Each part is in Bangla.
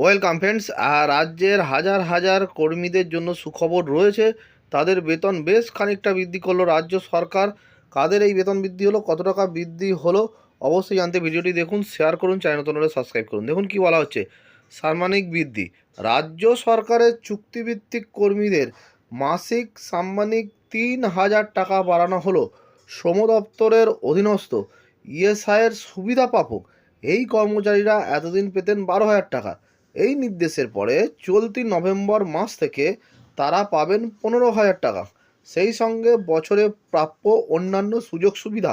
ওয়েলকাম ফ্রেন্ডস রাজ্যের হাজার হাজার কর্মীদের জন্য সুখবর রয়েছে। তাদের বেতন বেশ খানিকটা বৃদ্ধি করল রাজ্য সরকার। কাদের এই বেতন বৃদ্ধি হলো, কত টাকা বৃদ্ধি হলো, অবশ্যই জানতে ভিডিওটি দেখুন শেয়ার করুন চ্যানেল নতুন হলে সাবস্ক্রাইব করুন। দেখুন কি বলা হচ্ছে সাম্মানিক বৃদ্ধি। রাজ্য সরকারের চুক্তিভিত্তিক কর্মীদের মাসিক সাম্মানিক তিন হাজার টাকা বাড়ানো হলো। শ্রম দপ্তরের অধীনস্থ ইএসআইয়ের সুবিধা পাপক এই কর্মচারীরা এতদিন পেতেন বারো হাজার টাকা। এই নির্দেশের পরে চলতি নভেম্বর মাস থেকে তারা পাবেন পনেরো হাজার টাকা। সেই সঙ্গে বছরে প্রাপ্য অন্যান্য সুযোগ সুবিধা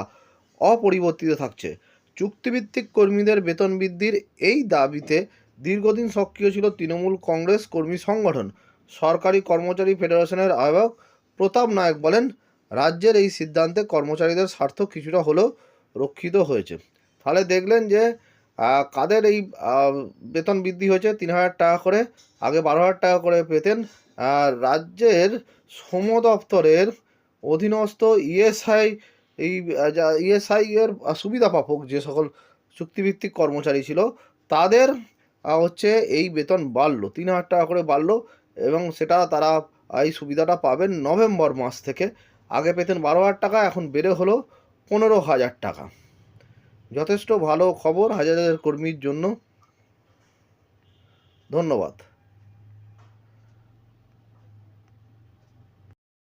অপরিবর্তিত থাকছে। চুক্তিভিত্তিক কর্মীদের বেতন বৃদ্ধির এই দাবিতে দীর্ঘদিন সক্রিয় ছিল তৃণমূল কংগ্রেস কর্মী সংগঠন। সরকারি কর্মচারী ফেডারেশনের আহ্বায়ক প্রতাপ নায়ক বলেন, রাজ্যের এই সিদ্ধান্তে কর্মচারীদের স্বার্থ কিছুটা হলেও রক্ষিত হয়েছে। তাহলে দেখলেন যে কাদের এই বেতন বৃদ্ধি হয়েছে? তিন হাজার টাকা করে, আগে বারো হাজার টাকা করে পেতেন। আর রাজ্যের শ্রম দপ্তরের অধীনস্থ ইএসআই, এই যা ইএসআই এর সুবিধা পাপক যে সকল চুক্তিভিত্তিক কর্মচারী ছিল, তাদের হচ্ছে এই বেতন বাড়লো। তিন হাজার টাকা করে বাড়লো এবং সেটা তারা এই সুবিধাটা পাবেন নভেম্বর মাস থেকে। আগে পেতেন বারো হাজার টাকা, এখন বেড়ে হলো পনেরো হাজার টাকা। যথেষ্ট ভালো খবর হাজার হাজার কর্মীর জন্য। ধন্যবাদ।